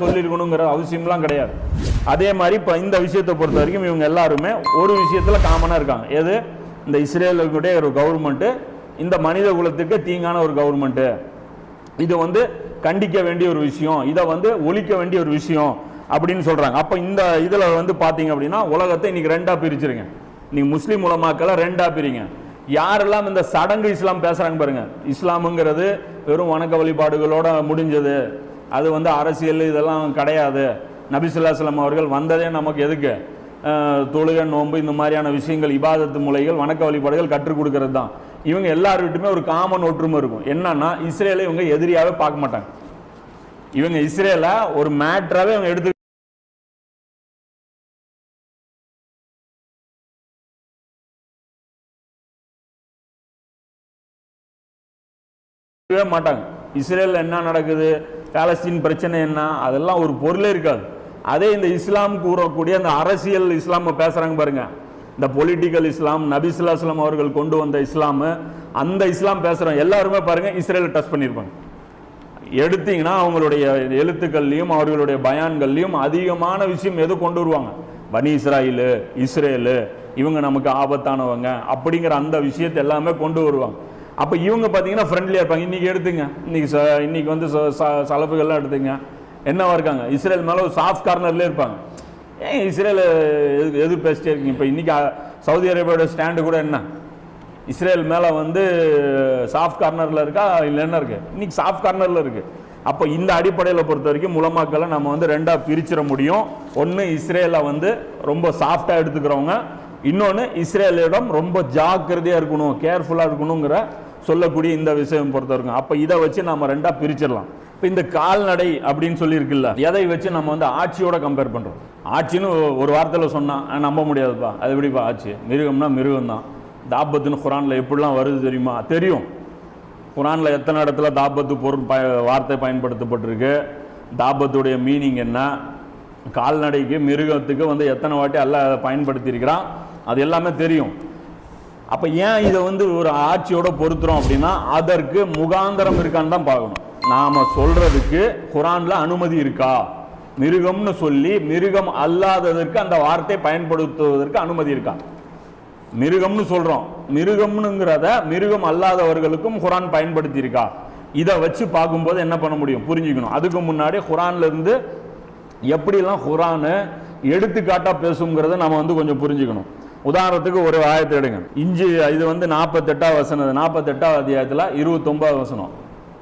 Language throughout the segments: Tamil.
சொல்லியிருக்கணுங்கிற அவசியம்லாம் கிடையாது. அதே மாதிரி இப்போ இந்த விஷயத்தை பொறுத்த வரைக்கும் இவங்க எல்லாருமே ஒரு விஷயத்துல காமனாக இருக்காங்க. எது? இந்த இஸ்ரேலுடைய ஒரு கவர்மெண்ட்டு இந்த மனித குலத்துக்கு தீங்கான ஒரு கவர்மெண்ட்டு இது வந்து கண்டிக்க வேண்டிய ஒரு விஷயம். இதை வந்து ஒழிக்க வேண்டிய ஒரு விஷயம் அப்படின்னு சொல்கிறாங்க அப்போ இந்த இதில் வந்து பார்த்தீங்க அப்படின்னா உலகத்தை இன்னைக்கு ரெண்டாக பிரிச்சிருங்க. நீங்க முஸ்லீம் உலமாக்களை ரெண்டாக பிரிங்க. யாரெல்லாம் இந்த சடங்கு இஸ்லாம் பேசுகிறாங்க பாருங்க. இஸ்லாமுங்கிறது வெறும் வணக்க வழிபாடுகளோட முடிஞ்சது. அது வந்து அரசியல் இதெல்லாம் கிடையாது. நபிசுல்லாஸ்லாம் அவர்கள் வந்ததே நமக்கு எதுக்கு? தொழுக நோன்பு இந்த மாதிரியான விஷயங்கள் இபாதத்து முறைகள் வணக்க வழிபாடுகள் கற்றுக் கொடுக்கறது தான். இவங்க எல்லார்கிட்டுமே ஒரு காமன் ஒற்றுமை இருக்கும். என்னன்னா இஸ்ரேலை இவங்க எதிரியாகவே பார்க்க மாட்டாங்க. இவங்க இஸ்ரேலை ஒரு மேட்டராகவே இவங்க எடுத்து மாட்டாங்க. இஸ்ரேலில் என்ன நடக்குது? பேலஸ்தீன் பிரச்சனை என்ன? அதெல்லாம் ஒரு பொருளே இருக்காது. அதே இந்த இஸ்லாம் கூறக்கூடிய அந்த அரசியல் இஸ்லாம் பேசுகிறாங்க பாருங்க. இந்த பொலிட்டிக்கல் இஸ்லாம் நபிசுல்லா இஸ்லாம் அவர்கள் கொண்டு வந்த இஸ்லாம் அந்த இஸ்லாம் பேசுகிறோம் எல்லாருமே பாருங்கள் இஸ்ரேலை டச் பண்ணியிருப்பாங்க. எடுத்தீங்கன்னா அவங்களுடைய எழுத்துக்கள்லையும் அவர்களுடைய பயான்கள்லையும் அதிகமான விஷயம் எது கொண்டு வருவாங்க? பனி இஸ்ராயிலு இஸ்ரேலு இவங்க நமக்கு ஆபத்தானவங்க அப்படிங்கிற அந்த விஷயத்தை எல்லாமே கொண்டு வருவாங்க. அப்போ இவங்க பார்த்தீங்கன்னா ஃப்ரெண்ட்லியாக இருப்பாங்க. இன்றைக்கி எடுத்துங்க. இன்றைக்கி ச- இன்றைக்கி வந்து ச- ச- சலப்புகள்லாம் எடுத்துங்க. என்னவா இருக்காங்க? இஸ்ரேல் மேலே ஒரு சாஃப்ட் கார்னர்லேயே இருப்பாங்க. ஏன் இஸ்ரேல் எது எது பேசிட்டே இருக்கீங்க? இப்போ இன்றைக்கி சவுதி அரேபியாவோட ஸ்டாண்டு கூட என்ன? இஸ்ரேல் மேலே வந்து சாஃப்ட் கார்னரில் இருக்கா? இல்லை என்ன இருக்குது இன்றைக்கி சாஃப்ட் கார்னரில் இருக்குது அப்போ இந்த அடிப்படையில் பொறுத்த வரைக்கும் முலமாக்களை நம்ம வந்து ரெண்டாக பிரிச்சிட முடியும். ஒன்று இஸ்ரேலை வந்து ரொம்ப சாஃப்டாக எடுத்துக்கிறவங்க. இன்னொன்று இஸ்ரேலிடம் ரொம்ப ஜாக்கிரதையாக இருக்கணும் கேர்ஃபுல்லாக இருக்கணுங்கிற சொல்லக்கூடிய இந்த விஷயம் பொறுத்த வரைக்கும் அப்போ இதை வச்சு நம்ம ரெண்டாக பிரிச்சிடலாம். இப்போ இந்த கால்நடை அப்படின்னு சொல்லியிருக்குல்ல எதை வச்சு நம்ம வந்து ஆட்சியோட கம்பேர் பண்ணுறோம் ஆட்சின்னு ஒரு வார்த்தையில் சொன்னால் நம்ப முடியாதுப்பா. அது எப்படிப்பா ஆட்சி மிருகம்னா மிருகம் தான் தாபத்துன்னு குரானில் எப்படிலாம் வருது தெரியுமா? தெரியும். குரானில் எத்தனை இடத்துல தாபத்து பொருள் ப வார்த்தை பயன்படுத்தப்பட்டிருக்கு? தாபத்துடைய மீனிங் என்ன? கால்நடைக்கு மிருகத்துக்கு வந்து எத்தனை வாட்டி எல்லாம் பயன்படுத்தியிருக்கிறான்? அது எல்லாமே தெரியும். அப்போ ஏன் இதை வந்து ஒரு ஆட்சியோட பொருத்துறோம் அப்படின்னா அதற்கு முகாந்தரம் இருக்கான்னு தான் பார்க்கணும். நாம சொல்றதுக்கு குரான்ல அனுமதி இருக்கா? மிருகம்னு சொல்லி மிருகம் அல்லாததற்கு அந்த வார்த்தை பயன்படுத்துவதற்கு அனுமதி இருக்கா? மிருகம்னு சொல்றோம். மிருகம்னுங்கிறத மிருகம் அல்லாதவர்களுக்கும் குரான் பயன்படுத்தி இருக்கா இதை வச்சு பார்க்கும்போது என்ன பண்ண முடியும்? புரிஞ்சுக்கணும். அதுக்கு முன்னாடி குரான்ல இருந்து எப்படிலாம் குரானு எடுத்துக்காட்டாக பேசுங்கிறத நம்ம வந்து கொஞ்சம் புரிஞ்சுக்கணும். உதாரணத்துக்கு ஒரு ஆயத்தை எடுங்க. இஞ்சி இது வந்து நாற்பத்தெட்டாவது வசனம் நாற்பத்தெட்டாவது அத்தியாயத்தில் இருபத்தொம்பது வசனம்.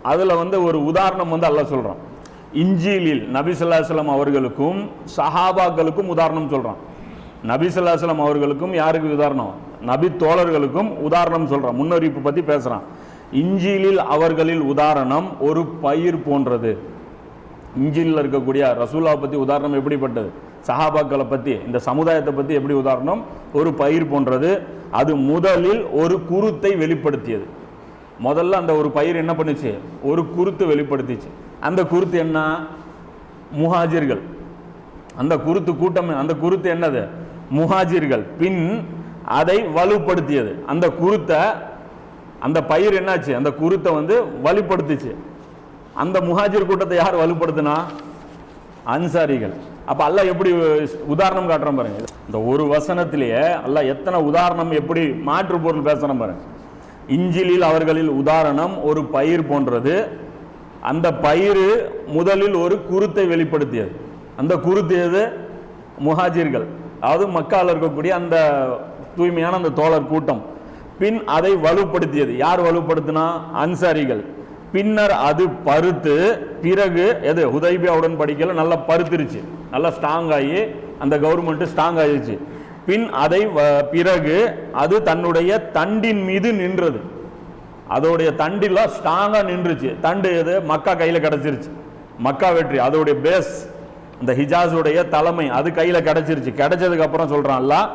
அதில் வந்து ஒரு உதாரணம் வந்து அல்ல சொல்கிறான் இஞ்சிலில் நபி அவர்களுக்கும் சஹாபாக்களுக்கும் உதாரணம் சொல்கிறான் நபி அவர்களுக்கும் யாருக்கு உதாரணம்? நபி தோழர்களுக்கும் உதாரணம் சொல்கிறான் முன்னறிவிப்பு பற்றி பேசுகிறான் இஞ்சிலில் அவர்களில் உதாரணம் ஒரு பயிர் போன்றது. இஞ்சிலில் இருக்கக்கூடிய ரசூலா பற்றி உதாரணம் எப்படிப்பட்டது? சஹாபாக்களை பற்றி இந்த சமுதாயத்தை பற்றி எப்படி உதாரணம்? ஒரு பயிர் போன்றது. அது முதலில் ஒரு குருத்தை வெளிப்படுத்தியது. முதல்ல அந்த ஒரு பயிர் என்ன பண்ணுச்சு? ஒரு குருத்து வெளிப்படுத்திச்சு. அந்த குருத்து என்ன? முஹாஜிர்கள். அந்த குருத்து கூட்டம் அந்த குருத்து என்னது? முஹாஜிர்கள். பின் அதை வலுப்படுத்தியது. அந்த குருத்தை அந்த பயிர் என்னாச்சு? அந்த குருத்தை வந்து வலுப்படுத்துச்சு. அந்த முஹாஜிர் கூட்டத்தை யார் வலுப்படுத்தினா? அன்சாரிகள். அப்ப அல்லாஹ் எப்படி உதாரணம் காட்டுறோம் பாருங்க. இந்த ஒரு வசனத்திலேயே அல்லாஹ் எத்தனை உதாரணம் எப்படி மாற்று பொருள் பேசுகிறோம் பாருங்க. இஞ்சிலில் அவர்களில் உதாரணம் ஒரு பயிர் போன்றது. அந்த பயிர் முதலில் ஒரு குருத்தை வெளிப்படுத்தியது. அந்த குருத்து எது? முஹாஜிர்கள். அதாவது மக்கால் இருக்கக்கூடிய அந்த தூய்மையான அந்த தோழர் கூட்டம். பின் அதை வலுப்படுத்தியது. யார் வலுப்படுத்தினா? அன்சாரிகள். பின்னர் அது பருத்து பிறகு எது ஹுதைபியா உடன்படிக்கையில் நல்லா பருத்துருச்சு. நல்லா ஸ்ட்ராங் ஆகி அந்த கவர்மெண்ட் ஸ்ட்ராங் ஆயிடுச்சு பின் அதை வ- பிறகு அது தன்னுடைய தண்டின் மீது நின்றது. அதோடைய தண்டில் ஸ்ட்ராங்காக நின்றுச்சு. தண்டு எது மக்கா கையில் கிடச்சிருச்சு. மக்கா வெற்றி அதோடைய பேஸ் இந்த ஹிஜாஸுடைய தலைமை அது கையில் கிடச்சிருச்சு. கிடைச்சதுக்கப்புறம் சொல்கிறான்ல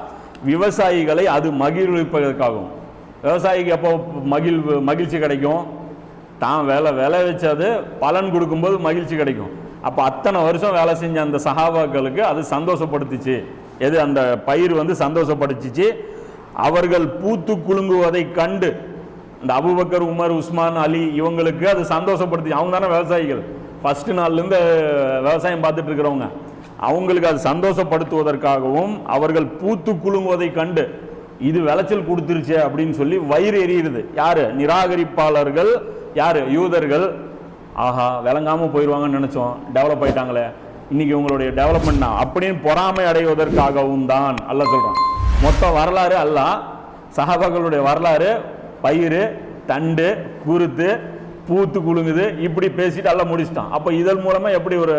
விவசாயிகளை அது மகிழ்விப்பதற்காகும் விவசாயிக்கு எப்போ மகிழ் மகிழ்ச்சி கிடைக்கும்? தான் வேலை வேலை வச்சது பலன் கொடுக்கும்போது மகிழ்ச்சி கிடைக்கும். அப்போ அத்தனை வருஷம் வேலை செஞ்ச அந்த சகாபாக்களுக்கு அது சந்தோஷப்படுத்துச்சு. எது? அந்த பயிர் வந்து சந்தோஷப்படுத்திச்சு. அவர்கள் பூத்து குலுங்குவதை கண்டு இந்த அபுபக்கர் உமர் உஸ்மான் அலி இவங்களுக்கு அது சந்தோஷப்படுத்தி அவங்க தானே விவசாயிகள். ஃபஸ்ட்டு நாள்லேருந்து விவசாயம் பார்த்துட்டு இருக்கிறவங்க. அவங்களுக்கு அது சந்தோஷப்படுத்துவதற்காகவும் அவர்கள் பூத்து குலுங்குவதை கண்டு இது விளைச்சல் கொடுத்துருச்சு அப்படின்னு சொல்லி வயிறு எரியுது யார்? நிராகரிப்பாளர்கள் யார்? யூதர்கள். ஆஹா விளங்காமல் போயிடுவாங்கன்னு நினச்சோம். டெவலப் ஆயிட்டாங்களே. இன்னைக்கு உங்களுடைய டெவலப்மெண்ட் தான் அப்படின்னு பொறாமை அடைவதற்காகவும் தான் அல்ல சொல்கிறான் மொத்த வரலாறு அல்லாஹ் சகாபாக்களுடைய வரலாறு பயிர் தண்டு குருத்து பூத்து குலுங்குது. இப்படி பேசிட்டு எல்லாம் முடிச்சிட்டான். அப்போ இதன் மூலமாக எப்படி ஒரு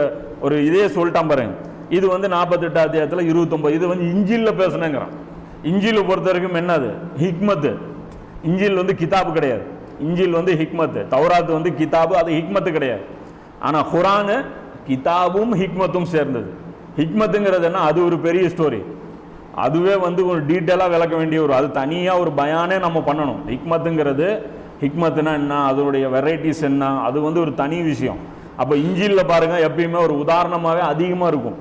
ஒரு இதே சொல்லிட்டான் பாருங்க. இது வந்து நாற்பத்தெட்டு அத்தியாயத்தில் இருபத்தொம்பது இது வந்து இஞ்சியில் பேசணுங்கிறான் இஞ்சியில் பொறுத்த வரைக்கும் என்னது? ஹிக்மத்து. இஞ்சில் வந்து கிதாபு கிடையாது. இஞ்சில் வந்து ஹிக்மத்து தௌராத் வந்து கிதாபு அது ஹிக்மத்து கிடையாது. ஆனால் குரானு கிதாபும் ஹிக்மத்தும் சேர்ந்தது. ஹிக்மத்துங்கிறது என்ன? அது ஒரு பெரிய ஸ்டோரி அதுவே வந்து ஒரு டீட்டெயிலாக விளக்க வேண்டிய ஒரு அது தனியாக ஒரு பயானே நம்ம பண்ணணும். ஹிக்மத்துங்கிறது ஹிக்மத்துனா என்ன? அதனுடைய வெரைட்டிஸ் என்ன? அது வந்து ஒரு தனி விஷயம். அப்போ இஞ்சிலில் பாருங்கள் எப்பயுமே ஒரு உதாரணமாகவே அதிகமாக இருக்கும்.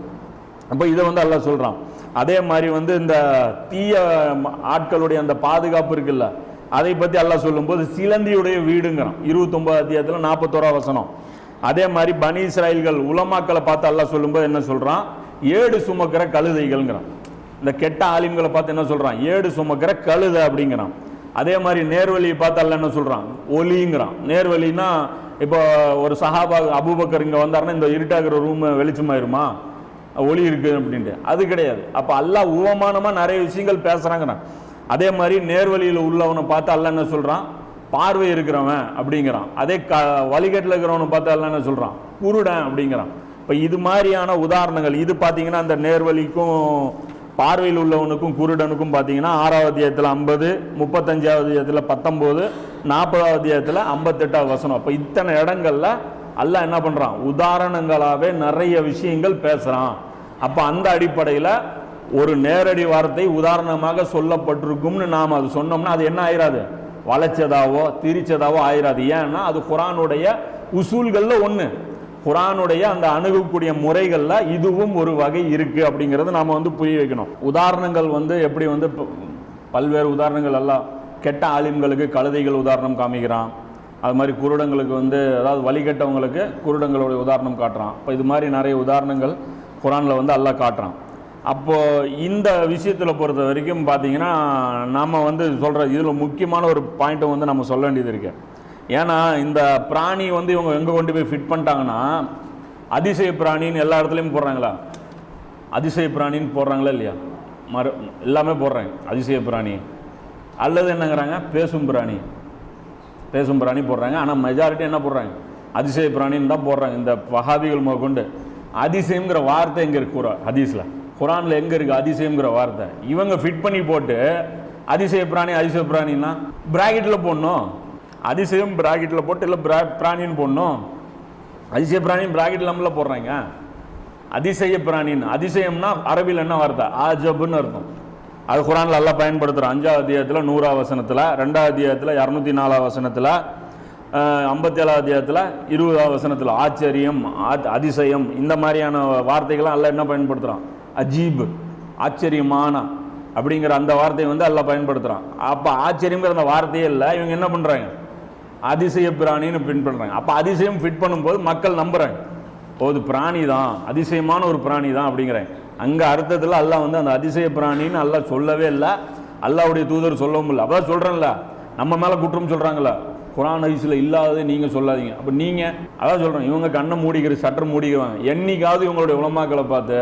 அப்போ இதை வந்து எல்லாம் சொல்கிறான் அதே மாதிரி வந்து இந்த தீய ஆட்களுடைய அந்த பாதுகாப்பு இருக்குல்ல அதை பற்றி அல்லாஹ் சொல்லும்போது சிலந்தியுடைய வீடுங்கிறான். இருபத்தொன்பது அத்தியாயத்தில் நாற்பத்தோரா வசனம். அதே மாதிரி பனி இஸ்ராயல்கள் உலமாக்களை பார்த்து அல்லாஹ் சொல்லும்போது என்ன சொல்கிறான் ஏடு சுமக்கிற கழுதைகள்ங்கிறான். இந்த கெட்ட ஆலிம்களை பார்த்து என்ன சொல்றான்? ஏடு சுமக்கிற கழுதை அப்படிங்கிறான். அதே மாதிரி நேர்வழியை பார்த்து அல்ல என்ன சொல்றான்? ஒலிங்கிறான். நேர்வழினா இப்போ ஒரு சஹாபா அபூபக்கர் இங்கே வந்தாருன்னா இந்த இருட்டாகிற ரூம் வெளிச்சமாயிருமா? ஒளி இருக்குது அப்படின்ட்டு. அது கிடையாது. அப்போ எல்லாம் உவமானமாக நிறைய விஷயங்கள் பேசுகிறாங்கண்ணா அதே மாதிரி நேர்வழியில் உள்ளவனை பார்த்து அல்ல என்ன சொல்கிறான் பார்வை இருக்கிறவன் அப்படிங்கிறான். அதே க வழிகட்டில் இருக்கிறவனை பார்த்து அல்ல என்ன சொல்கிறான் குருடன் அப்படிங்கிறான். இப்போ இது மாதிரியான உதாரணங்கள் இது பார்த்தீங்கன்னா அந்த நேர்வழிக்கும் பார்வையில் உள்ளவனுக்கும் குருடனுக்கும் பார்த்தீங்கன்னா ஆறாவது அத்தியாயத்தில் ஐம்பது முப்பத்தஞ்சாவது அத்தியாயத்தில் பத்தொம்போது நாற்பதாவது அத்தியாயத்தில் ஐம்பத்தெட்டாவது வசனம். அப்போ இத்தனை இடங்கள்ல அல்ல என்ன பண்ணுறான் உதாரணங்களாகவே நிறைய விஷயங்கள் பேசுகிறான் அப்போ அந்த அடிப்படையில் ஒரு நேரடி வார்த்தை உதாரணமாக சொல்லப்பட்டிருக்கும்னு நாம் அது சொன்னோம்னா அது என்ன ஆயிராது? வளைச்சதாவோ திரிச்சதாவோ ஆயிராது. ஏன்னா அது குரானுடைய உசூல்களில் ஒன்று குரானுடைய அந்த அணுகக்கூடிய முறைகளில் இதுவும் ஒரு வகை இருக்குது அப்படிங்கிறது நாம் வந்து புரிய வைக்கணும். உதாரணங்கள் வந்து எப்படி வந்து பல்வேறு உதாரணங்கள் எல்லாம் கெட்ட ஆலிம்களுக்கு கழுதைகள் உதாரணம் காமிக்கிறான். அது மாதிரி குருடங்களுக்கு வந்து அதாவது வழிகட்டவங்களுக்கு குருடங்களுடைய உதாரணம் காட்டுறான். இப்போ இது மாதிரி நிறைய உதாரணங்கள் குரானில் வந்து எல்லாம் காட்டுறான். அப்போ இந்த விஷயத்தில் பொறுத்த வரைக்கும் பார்த்தீங்கன்னா நம்ம வந்து சொல்கிற இதில் முக்கியமான ஒரு பாயிண்ட்டை வந்து நம்ம சொல்ல வேண்டியது இருக்கு. ஏன்னா இந்த பிராணி வந்து இவங்க எங்கே கொண்டு போய் ஃபிட் பண்ணிட்டாங்கன்னா அதிசய பிராணின்னு எல்லா இடத்துலையும் போடுறாங்களா? அதிசய பிராணின்னு போடுறாங்களா இல்லையா? மறு எல்லாமே போடுறாங்க. அதிசய பிராணி. அல்லது என்னங்கிறாங்க? பேசும் பிராணி. பேசும் பிராணி போடுறாங்க. ஆனால் மெஜாரிட்டி என்ன போடுறாங்க? அதிசய பிராணின்னு தான் போடுறாங்க. இந்த வஹாபிகள் முதற்கொண்டு அதிசயம்ங்கிற வார்த்தை எங்கே இருக்கிற ஹதீஸில். குரானில் எங்கே இருக்குது அதிசயம்ங்கிற வார்த்தை. இவங்க ஃபிட் பண்ணி போட்டு அதிசய பிராணி அதிசய பிராணின்னா பிராக்கெட்டில் போடணும். அதிசயம் பிராக்கெட்டில் போட்டு இல்லை பிரா பிராணின்னு போடணும். அதிசய பிராணி பிராக்கெட் நம்மள போடுறாங்க. அதிசய பிராணின்னு. அதிசயம்னா அரபியில் என்ன வார்த்தை? ஆஜப்புன்னு அர்த்தம். அது குரானில் நல்லா பயன்படுத்துகிறோம் அஞ்சாவது அத்தியாயத்தில் நூறாவது வசனத்தில் ரெண்டாவது அத்தியாயத்தில் இரநூத்தி நாலாவது வசனத்தில் ஐம்பத்தி ஏழாவது அத்தியாயத்தில் இருபதாவது வசனத்தில் ஆச்சரியம் ஆத்- அதிசயம் இந்த மாதிரியான வார்த்தைகள்லாம் எல்லாம் என்ன பயன்படுத்துகிறான் அஜீப் ஆச்சரியமான அப்படிங்கிற அந்த வார்த்தையை வந்து எல்லாம் பயன்படுத்துகிறான் அப்போ ஆச்சரியங்கிற அந்த வார்த்தையே இல்லை இவங்க என்ன பண்ணுறாங்க அதிசய பிராணின்னு பின் பண்ணுறாங்க அப்போ அதிசயம் ஃபிட் பண்ணும்போது மக்கள் நம்புகிறாங்க ஓ இது பிராணி தான் அதிசயமான ஒரு பிராணி தான் அப்படிங்கிறாங்க. அங்கே அர்த்தத்தில் அல்லாஹ் வந்து அந்த அதிசய பிராணின்னு அல்லாஹ் சொல்லவே இல்லை. அல்லாவுடைய தூதர் சொல்லவும் இல்லை. அப்போ சொல்கிறேன்ல நம்ம மேலே குற்றம் சொல்கிறாங்களா குரான் ஹதீஸில் இல்லாதது நீங்கள் சொல்லாதீங்க. அப்போ நீங்கள் அதான் சொல்கிறேன் இவங்க கண்ணை மூடிக்கிற சட்டர் மூடிக்குவாங்க. என்னைக்காவது இவங்களுடைய உலமாக்களை பார்த்து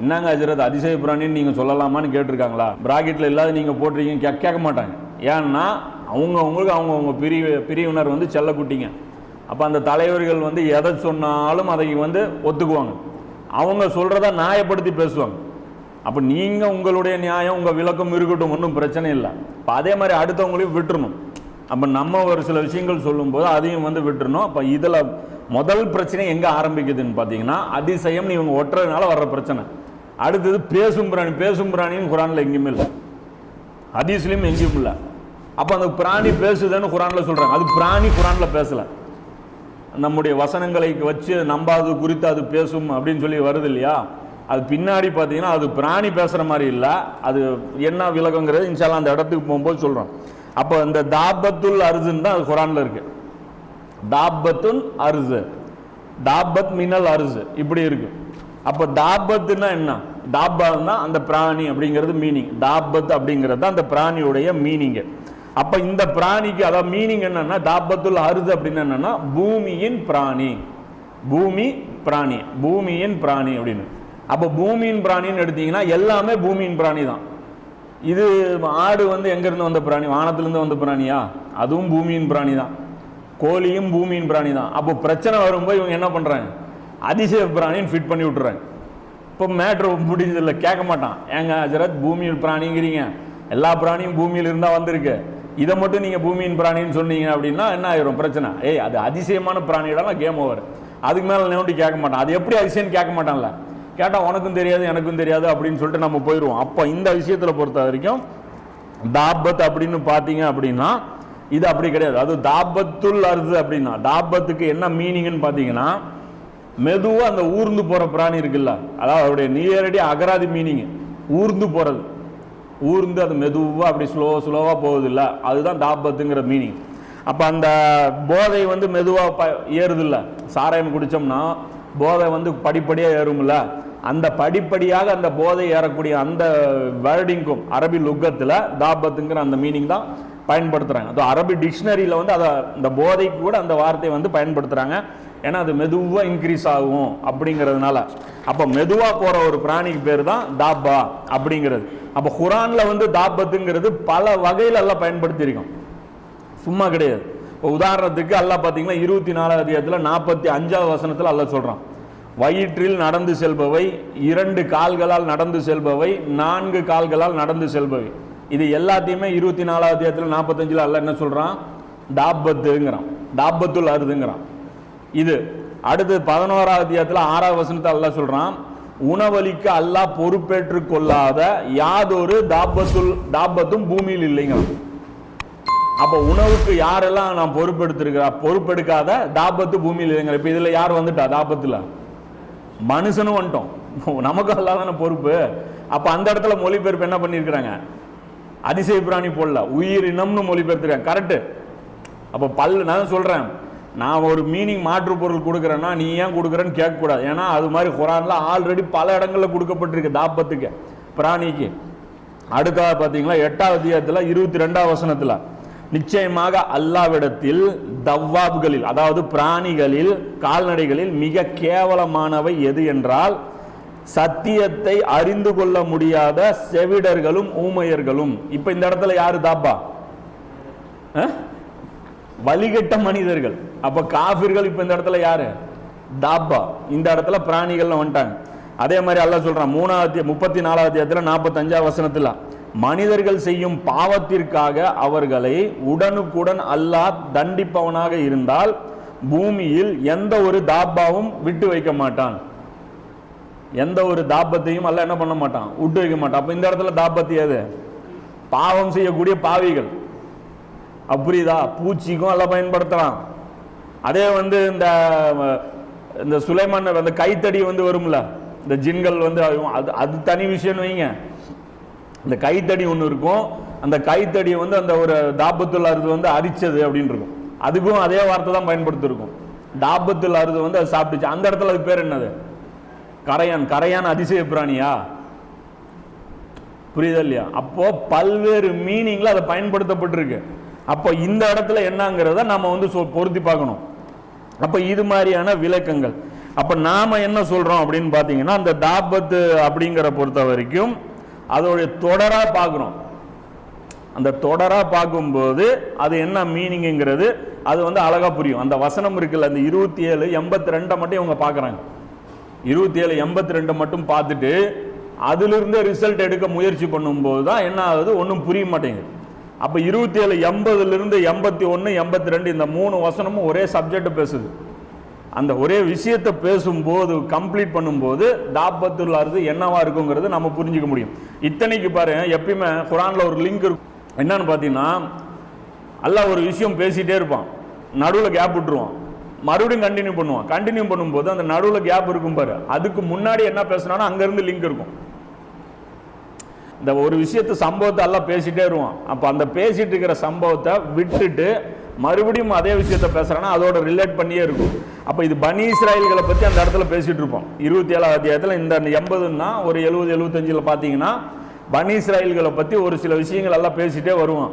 என்னங்க அஜரத் அதிசய பிராணின்னு நீங்கள் சொல்லலாமான்னு கேட்டிருக்காங்களா? ப்ராக்கெட்டில் இல்லாத நீங்கள் போட்டிருக்கீங்க கே கேட்க மாட்டாங்க. ஏன்னா அவங்க அவங்களுக்கு அவங்க அவங்க பிரிவு பிரிவினர் வந்து செல்லக்குட்டிங்க. அப்போ அந்த தலைவர்கள் வந்து எதை சொன்னாலும் அதை வந்து ஒத்துக்குவாங்க. அவங்க சொல்கிறத நியாயப்படுத்தி பேசுவாங்க. அப்போ நீங்கள் உங்களுடைய நியாயம் உங்கள் விளக்கம் இருக்கட்டும் ஒன்றும் பிரச்சனை இல்லை. இப்போ அதே மாதிரி அடுத்தவங்களையும் விட்டுறணும். அப்போ நம்ம ஒரு சில விஷயங்கள் சொல்லும்போது அதையும் வந்து விட்டுறணும். அப்போ இதில் முதல் பிரச்சனை எங்கே ஆரம்பிக்குதுன்னு பார்த்தீங்கன்னா அதிசயம்னு இவங்க ஒட்டுறதுனால வர்ற பிரச்சனை. அடுத்தது பேசும் பிராணி பேசும் பிராணின்னு குரானில் எங்கேயுமே இல்லை. ஹதீஸ்லையும் எங்கேயும் இல்லை. அப்போ அந்த பிராணி பேசுதுன்னு குரானில் சொல்கிறாங்க அது பிராணி குரானில் பேசலை. நம்முடைய வசனங்களை வச்சு நம்பாது குறித்து அது பேசும் அப்படின்னு சொல்லி வருது இல்லையா? அது பின்னாடி பார்த்தீங்கன்னா அது பிராணி பேசுகிற மாதிரி இல்லை. அது என்ன விலகங்கிறது இன்ஷால்லா அந்த இடத்துக்கு போகும்போது சொல்கிறோம் அப்போ இந்த தாபத்துல் அருதுன்னு தான் அது குரானில் இருக்குது தாபத்துன் அருது தாபத் மினல் அருசு இப்படி இருக்குது அப்போ தாபத்துன்னா என்ன? தாபான்னா அந்த பிராணி அப்படிங்கிறது மீனிங் தாபத் அப்படிங்கிறது தான் அந்த பிராணியுடைய மீனிங்கு அப்போ இந்த பிராணிக்கு அதாவது மீனிங் என்னன்னா தாபத்துல் அருது அப்படின்னு என்னன்னா பூமியின் பிராணி. பூமி பிராணி. பூமியின் பிராணி அப்படின்னு. அப்போ பூமியின் பிராணின்னு எடுத்தீங்கன்னா எல்லாமே பூமியின் பிராணி தான். இது ஆடு வந்து எங்கேருந்து வந்த பிராணி? வானத்துலேருந்து வந்த பிராணியா? அதுவும் பூமியின் பிராணி தான். கோழியும் பூமியின் பிராணி தான். அப்போ பிரச்சனை வரும்போது இவங்க என்ன பண்ணுறாங்க அதிசய பிராணின்னு ஃபிட் பண்ணி விட்டுறாங்க இப்போ மேட்ரு முடிஞ்சதில்ல கேட்க மாட்டான். ஏங்க ஹஜரத் பூமியில் பிராணிங்கிறீங்க. எல்லா பிராணியும் பூமியில் இருந்தால் வந்திருக்கு. இதை மட்டும் நீங்கள் பூமியின் பிராணின்னு சொன்னீங்க அப்படின்னா என்ன ஆயிரும்? பிரச்சனை. ஏய் அது அதிசயமான பிராணியிடலாம் கேம் ஓவர் அதுக்கு மேலே நோண்டி கேட்க மாட்டான். அது எப்படி அதிசயம்னு கேட்க மாட்டான்ல. கேட்டால் உனக்கும் தெரியாது எனக்கும் தெரியாது அப்படின்னு சொல்லிட்டு நம்ம போயிடுவோம் அப்போ இந்த விஷயத்தில் பொறுத்த வரைக்கும் தாபத் அப்படின்னு பார்த்தீங்க அப்படின்னா இது அப்படி கிடையாது. அது தாபத்துல் அருது அப்படின்னா தாபத்துக்கு என்ன மீனிங்னு பார்த்தீங்கன்னா மெதுவாக அந்த ஊர்ந்து போகிற பிராணி இருக்குல்ல அதாவது அவருடைய நேரடி அகராதி மீனிங் ஊர்ந்து போகிறது ஊர்ந்து அது மெதுவாக அப்படி ஸ்லோ ஸ்லோவாக போகுது இல்லை அதுதான் தாபத்துங்கிற மீனிங் அப்போ அந்த போதை வந்து மெதுவாக ப ஏறுதில்ல. சாராயம் குடித்தோம்னா போதை வந்து படிப்படியாக ஏறும்ல. அந்த படிப்படியாக அந்த போதை ஏறக்கூடிய அந்த வேர்டிங்கும் அரபி லுக்கத்தில் தாபத்துங்கிற அந்த மீனிங் தான் பயன்படுத்துகிறாங்க அது அரபி டிக்ஷனரியில் வந்து அதை இந்த போதைக்கு கூட அந்த வார்த்தையை வந்து பயன்படுத்துகிறாங்க ஏன்னா அது மெதுவாக இன்க்ரீஸ் ஆகும் அப்படிங்கிறதுனால. அப்போ மெதுவாக போகிற ஒரு பிராணிக்கு பேர் தான் தாப்பா அப்படிங்கிறது. அப்போ குரானில் வந்து தாபத்துங்கிறது பல வகையில் எல்லாம் பயன்படுத்தியிருக்கோம். சும்மா கிடையாது. இப்போ உதாரணத்துக்கு எல்லாம் பார்த்தீங்கன்னா இருபத்தி நாலாவது அதிகாரத்தில் நாற்பத்தி அஞ்சாவது வசனத்தில் அல்ல சொல்கிறான் வயிற்றில் நடந்து செல்பவை இரண்டு கால்களால் நடந்து செல்பவை நான்கு கால்களால் நடந்து செல்பவை. இது எல்லாத்தையுமே இருபத்தி நாலாவது அதிகாரத்தில் நாற்பத்தஞ்சில் அல்ல என்ன சொல்கிறான் தாபத்துங்கிறான் தாபத்துள் அருதுங்கிறான். இது அடுத்து பதினோராவது அத்தியாயத்தில் ஆறாவது வசனத்தை அல்லாஹ் சொல்கிறான் உணவளிக்க அல்லாஹ் பொறுப்பேற்று கொள்ளாத யாதொரு தாபத்துல் தாபத்தும் பூமியில் இல்லைங்க. அப்போ உணவுக்கு யாரெல்லாம் நான் பொறுப்பெடுத்திருக்கிறா பொறுப்பெடுக்காத தாபத்து பூமியில் இல்லைங்க. இப்போ இதில் யார் வந்துட்டா தாபத்தில்? மனுஷனும் வந்துட்டோம். நமக்கு அல்லாதான தானே பொறுப்பு. அப்போ அந்த இடத்துல மொழிபெயர்ப்பு என்ன பண்ணியிருக்கிறாங்க? அதிசய பிராணி போடல உயிரினம்னு மொழிபெயர்த்துருக்காங்க. கரெக்டு அப்போ பல்லு நான் சொல்கிறேன் நான் ஒரு மீனிங் மாற்று பொருள் கொடுக்குறேன்னா நீ ஏன் கொடுக்குறேன்னு கேட்கக்கூடாது. ஏன்னா அது மாதிரி குரானில் ஆல்ரெடி பல இடங்களில் கொடுக்கப்பட்டிருக்கு தாப்பத்துக்கு. பிராணிக்கு. அடுத்ததாக பார்த்தீங்களா? எட்டாவது அத்தியாயத்தில் இருபத்தி ரெண்டாவது வசனத்தில். நிச்சயமாக அல்லாவிடத்தில் தவ்வாப்களில் அதாவது பிராணிகளில் கால்நடைகளில் மிக கேவலமானவை எது என்றால் சத்தியத்தை அறிந்து கொள்ள முடியாத செவிடர்களும் ஊமையர்களும். இப்போ இந்த இடத்துல யாரு தாப்பா? வழிகட்ட மனிதர்கள். அப்ப காபிர்கள் இப்ப இந்த இடத்துல யாரு? தாப்பா. இந்த இடத்துல பிராணிகள்னு வந்துட்டாங்க. அதே மாதிரி அல்ல சொல்றான் மூணாவது முப்பத்தி நாலாவது அத்தியாயத்துல நாற்பத்தஞ்சாவது வசனத்துல மனிதர்கள் செய்யும் பாவத்திற்காக அவர்களை உடனுக்குடன் அல்லாஹ் தண்டிப்பவனாக இருந்தால் பூமியில் எந்த ஒரு தாப்பாவும் விட்டு வைக்க மாட்டான். எந்த ஒரு தாபத்தையும் அல்ல என்ன பண்ண மாட்டான்? விட்டு வைக்க மாட்டான். அப்ப இந்த இடத்துல தாபத்து எது? பாவம் செய்யக்கூடிய பாவிகள். அப்படிதா பூச்சிக்கும் எல்லாம் பயன்படுத்தலாம். அதே வந்து இந்த இந்த சுலைமான் அந்த கைத்தடி வந்து வரும்ல இந்த ஜின்கள் வந்து அது அது தனி விஷயம்னு வைங்க. இந்த கைத்தடி ஒன்று இருக்கும். அந்த கைத்தடியை வந்து அந்த ஒரு தாபத்துள் அறுது வந்து அரிச்சது அப்படின்னு இருக்கும். அதுக்கும் அதே வார்த்தை தான் பயன்படுத்திருக்கும். தாபத்துள் அறுது வந்து அது சாப்பிட்டுச்சு. அந்த இடத்துல அது பேர் என்னது? கரையான். கரையான் அதிசய பிராணியா? புரியுதா இல்லையா? அப்போ பல்வேறு மீனிங்ல அதை பயன்படுத்தப்பட்டிருக்கு. அப்போ இந்த இடத்துல என்னங்கிறத நம்ம வந்து சொ- பொருத்தி பார்க்கணும். அப்ப இது மாதிரியான விளக்கங்கள். அப்ப நாம என்ன சொல்றோம் அப்படின்னு பாத்தீங்கன்னா அந்த தாபத்து அப்படிங்கிற பொறுத்த வரைக்கும் அதோடைய தொடரா பார்க்குறோம் அந்த தொடரா பார்க்கும்போது அது என்ன மீனிங்கிறது அது வந்து அழகா புரியும். அந்த வசனம் இருக்குல்ல அந்த இருபத்தி ஏழு எண்பத்தி ரெண்டை மட்டும் இவங்க பார்க்குறாங்க இருபத்தி ஏழு எண்பத்தி ரெண்டு மட்டும் பார்த்துட்டு அதிலிருந்து ரிசல்ட் எடுக்க முயற்சி பண்ணும்போது தான் என்ன ஆகுது? ஒன்றும் புரிய மாட்டேங்குது. அப்போ இருபத்தி ஏழு எண்பதுலேருந்து எண்பத்தி ஒன்று எண்பத்தி ரெண்டு இந்த மூணு வசனமும் ஒரே சப்ஜெக்ட் பேசுது. அந்த ஒரே விஷயத்தை பேசும்போது கம்ப்ளீட் பண்ணும்போது தாபத்துள்ள அறுது என்னவா இருக்குங்கிறது நம்ம புரிஞ்சுக்க முடியும். இத்தனைக்கு பாரு எப்பயுமே குரான்ல ஒரு லிங்க் இருக்கும் என்னன்னு பார்த்தீங்கன்னா அல்லாஹ் ஒரு விஷயம் பேசிட்டே இருப்பான். நடுவில் கேப் விட்டுருவான். மறுபடியும் கண்டினியூ பண்ணுவான். கண்டினியூ பண்ணும்போது அந்த நடுவில் கேப் இருக்கும் பாரு. அதுக்கு முன்னாடி என்ன பேசுனாலும் அங்கேருந்து லிங்க் இருக்கும். இந்த ஒரு விஷயத்து சம்பவத்தை எல்லாம் பேசிட்டே இருவான் அப்போ அந்த பேசிட்டு இருக்கிற சம்பவத்தை விட்டுட்டு மறுபடியும் அதே விஷயத்த பேசுறான்னா அதோட ரிலேட் பண்ணியே இருக்கும். அப்போ இது பனி இஸ்ராயல்களை பற்றி அந்த இடத்துல பேசிட்டு இருப்போம். இருபத்தி ஏழாவது அத்தியாயத்தில் இந்த எண்பதுன்னா ஒரு எழுபது எழுபத்தஞ்சில் பார்த்தீங்கன்னா பனி இஸ்ராயல்களை பற்றி ஒரு சில விஷயங்கள் எல்லாம் பேசிட்டே வருவான்.